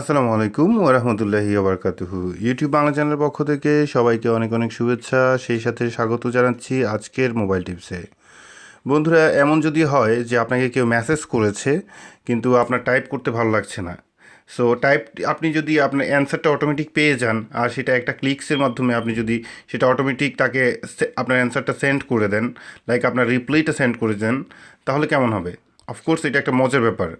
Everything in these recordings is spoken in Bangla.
আসসালামু আলাইকুম ওরহমতুল্লাহি আবরকাতুহু ইউটিউব বাংলা চ্যানেলের পক্ষ থেকে সবাইকে অনেক অনেক শুভেচ্ছা, সেই সাথে স্বাগত জানাচ্ছি আজকের মোবাইল টিপসে। বন্ধুরা, এমন যদি হয় যে আপনাকে কেউ মেসেজ করেছে, কিন্তু আপনার টাইপ করতে ভালো লাগছে না। সো টাইপ আপনি যদি আপনার অ্যান্সারটা অটোমেটিক পেয়ে যান, আর সেটা একটা ক্লিকসের মাধ্যমে আপনি যদি সেটা অটোমেটিক তাকে আপনার অ্যান্সারটা সেন্ড করে দেন লাইক আপনার রিপ্লাইটা সেন্ড করে দেন, তাহলে কেমন হবে? অফকোর্স এটা একটা মজার ব্যাপার।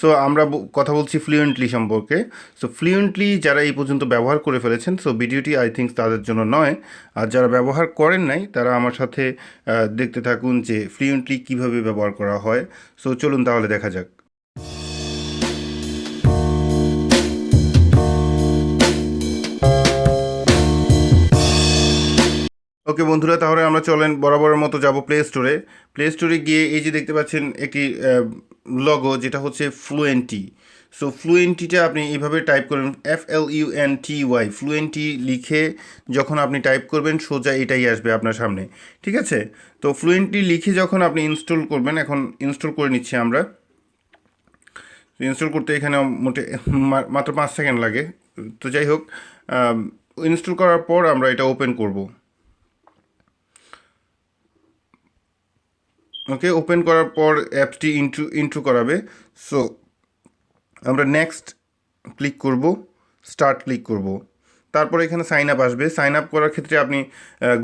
সো আমরা কথা বলছি ফ্লুয়েন্টলি সম্পর্কে। সো ফ্লুয়েন্টলি যারা এই পর্যন্ত ব্যবহার করে ফেলেছেন সো ভিডিওটি আই থিঙ্ক তাদের জন্য নয়। আর যারা ব্যবহার করেন নাই, তারা আমার সাথে দেখতে থাকুন যে ফ্লুয়েন্টলি কীভাবে ব্যবহার করা হয়। সো চলুন তাহলে দেখা যাক। ওকে বন্ধুরা, তাহলে আমরা চলেন বরাবরের মতো যাব প্লে স্টোরে প্লে স্টোরে গিয়ে এই যে দেখতে পাচ্ছেন একটি লগো যেটা হচ্ছে ফ্লুয়েন্টি সো ফ্লুয়েন্টিটা আপনি এইভাবে টাইপ করবেন F L U N T Y Fluenty লিখে যখন আপনি টাইপ করবেন, সোজা এটাই আসবে আপনার সামনে। ঠিক আছে? তো ফ্লুয়েন্টলি লিখে যখন আপনি ইনস্টল করবেন, এখন ইনস্টল করে নিচ্ছি আমরা। ইনস্টল করতে এখানে মোটে মাত্র পাঁচ সেকেন্ড লাগে। তো যাই হোক ইনস্টল করার পর আমরা এটা ওপেন করব। ওকে ওপেন করার পর অ্যাপসটি ইন্ট্রু ইন্ট্রু করাবে। সো, আমরা নেক্সট ক্লিক করব, স্টার্ট ক্লিক করব। তারপর এখানে সাইন আপ আসবে। সাইন আপ করার ক্ষেত্রে আপনি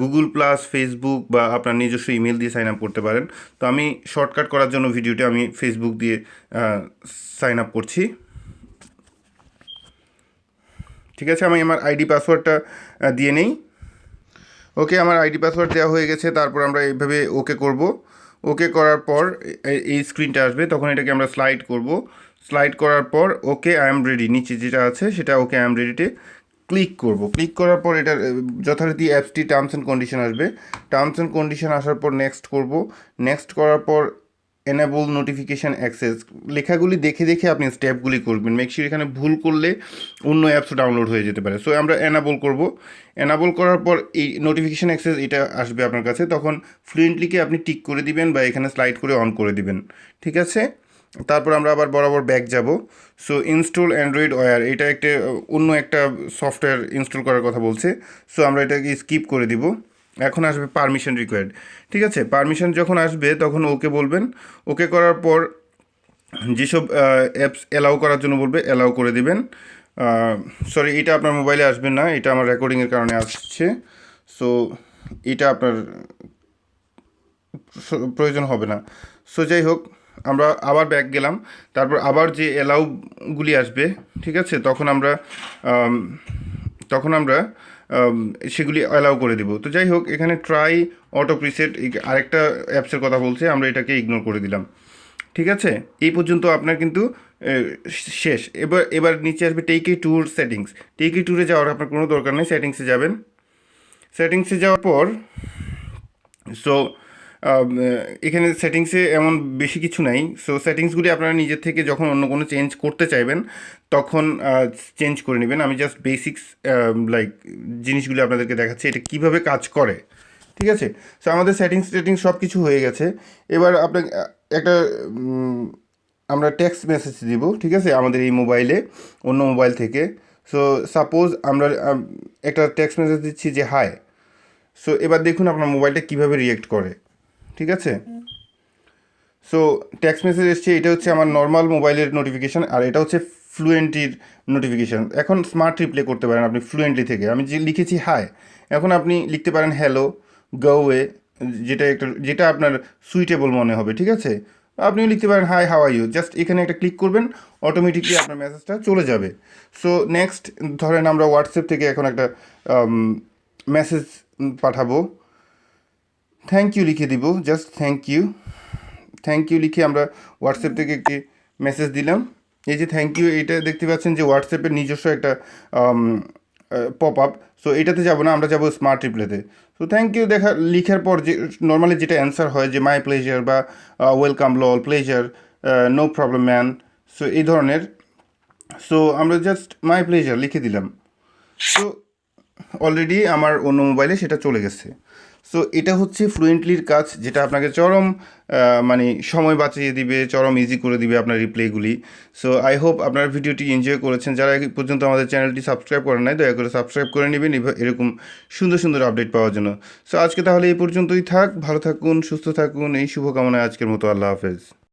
গুগল প্লাস ফেসবুক বা আপনার নিজস্ব ইমেল দিয়ে সাইন আপ করতে পারেন। তো আমি শর্টকাট করার জন্য ভিডিওটি আমি ফেসবুক দিয়ে সাইন আপ করছি। ঠিক আছে, আমি আমার আইডি পাসওয়ার্ডটা দিয়ে নেই। ওকে, আমার আইডি পাসওয়ার্ড দেওয়া হয়ে গেছে। তারপর আমরা এইভাবে ওকে করব। ওকে করার পর এই স্ক্রিনটা আসবে, তখন এটাকে আমরা স্লাইড করব। স্লাইড করার পর ওকে আই এম রেডি, নিচে যেটা আছে সেটা ওকে আই এম রেডিতে ক্লিক করব। ক্লিক করার পর এটার যথারীতি অ্যাপসটি টার্মস অ্যান্ড কন্ডিশন আসবে। টার্মস অ্যান্ড কন্ডিশন আসার পর নেক্সট করব। নেক্সট করার পর এনেবল নোটিফিকেশান অ্যাক্সেস লেখাগুলি দেখে দেখে আপনি স্টেপগুলি করবেন। মেকশিওর এখানে ভুল করলে অন্য অ্যাপস ডাউনলোড হয়ে যেতে পারে। সো আমরা এনাবল করব। এনাবল করার পর এই নোটিফিকেশান অ্যাক্সেস এটা আসবে আপনার কাছে। তখন ফ্লুয়েন্টলিকে আপনি টিক করে দিবেন বা এখানে স্লাইড করে অন করে দিবেন। ঠিক আছে? তারপর আমরা আবার বরাবর ব্যাক যাব। সো ইনস্টল অ্যান্ড্রয়েড ওয়্যার এটা একটা, অন্য একটা সফটওয়্যার ইনস্টল করার কথা বলছে। সো আমরা এটাকে স্কিপ করে দিব। এখন আসবে পারমিশন রিকোয়ার্ড ঠিক আছে? পারমিশন যখন আসবে তখন ওকে বলবেন। ওকে করার পর যেসব অ্যাপস অ্যালাউ করার জন্য বলবে অ্যালাউ করে দিবেন। সরি এটা আপনার মোবাইলে আসবে না এটা আমার রেকর্ডিংয়ের কারণে আসছে। সো এটা আপনার প্রয়োজন হবে না। সো যাই হোক আমরা আবার ব্যাক গেলাম। তারপর আবার যে অ্যালাউগুলি আসবে ঠিক আছে? তখন আমরা তখন আমরা আম, সেগুলি অ্যালাউ করে দেবো। তো যাই হোক, এখানে ট্রাই অটো প্রিসেট আরেকটা অ্যাপসের কথা বলছে, আমরা এটাকে ইগনোর করে দিলাম। ঠিক আছে? এই পর্যন্ত আপনার কিন্তু শেষ। এবার এবার নিচে আসবে টেক ট্যুর সেটিংস টেকি ট্যুরে যাওয়ার আপনার কোনো দরকার নেই সেটিংসে যাবেন। সেটিংসে যাওয়ার পর সো এখানে সেটিংসে এমন বেশি কিছু নাই। সো সেটিংসগুলি আপনারা নিজের থেকে যখন অন্য কোনো চেঞ্জ করতে চাইবেন, তখন চেঞ্জ করে নেবেন। আমি জাস্ট বেসিক্স লাইক জিনিসগুলি আপনাদেরকে দেখাচ্ছি, এটা কীভাবে কাজ করে। ঠিক আছে? সো আমাদের সেটিংস টেটিংস সব কিছু হয়ে গেছে। এবার আপনাকে একটা আমরা টেক্সট মেসেজ দিব, ঠিক আছে? আমাদের এই মোবাইলে অন্য মোবাইল থেকে। সো সাপোজ আমরা একটা টেক্সট মেসেজ দিচ্ছি যে হাই সো এবার দেখুন আপনার মোবাইলটা কীভাবে রিয়েক্ট করে। ঠিক আছে? সো টেক্সট মেসেজ এসছে, এটা হচ্ছে আমার নর্মাল মোবাইলের নোটিফিকেশান আর এটা হচ্ছে ফ্লুয়েন্টির নোটিফিকেশান এখন স্মার্ট রিপ্লে করতে পারেন আপনি ফ্লুয়েন্টলি থেকে। আমি যে লিখেছি হাই এখন আপনি লিখতে পারেন হ্যালো গোয়ে যেটা একটা, যেটা আপনার সুইটেবল মনে হবে, ঠিক আছে? আপনিও লিখতে পারেন hi how are you just এখানে একটা ক্লিক করবেন অটোমেটিকলি আপনার মেসেজটা চলে যাবে। সো নেক্সট ধরেন আমরা হোয়াটসঅ্যাপ থেকে এখন একটা মেসেজ পাঠাবো। থ্যাংক ইউ লিখে দিব just thank you thank you লিখে আমরা হোয়াটসঅ্যাপ থেকে একটি মেসেজ দিলাম। এই যে থ্যাংক ইউ এটা দেখতে পাচ্ছেন যে হোয়াটসঅ্যাপের নিজস্ব একটা পপ আপ সো এটাতে যাব না, আমরা যাব স্মার্ট রিপ্লেতে সো থ্যাংক ইউ দেখা, লিখার পর যে নর্মালি যেটা অ্যান্সার হয় যে মাই প্লেজার বা welcome lol pleasure no problem man so এই ধরনের। সো আমরা জাস্ট মাই প্লেজার লিখে দিলাম। সো অলরেডি আমার অন্য মোবাইলে সেটা চলে গেছে। সো এটা হচ্ছে ফ্লুয়েন্টলির কাজ, যেটা আপনাকে চরম মানে সময় বাঁচিয়ে দিবে, চরম ইজি করে দিবে আপনার রিপ্লেগুলি সো আই হোপ আপনার ভিডিওটি এনজয় করেছেন। যারা পর্যন্ত আমাদের চ্যানেলটি সাবস্ক্রাইব করেন নাই, দয়া করে সাবস্ক্রাইব করে নেবেন এরকম সুন্দর সুন্দর আপডেট পাওয়ার জন্য। সো আজকে তাহলে এই পর্যন্তই থাক। ভালো থাকুন, সুস্থ থাকুন। এই শুভকামনায় আজকের মতো আল্লাহ হাফেজ।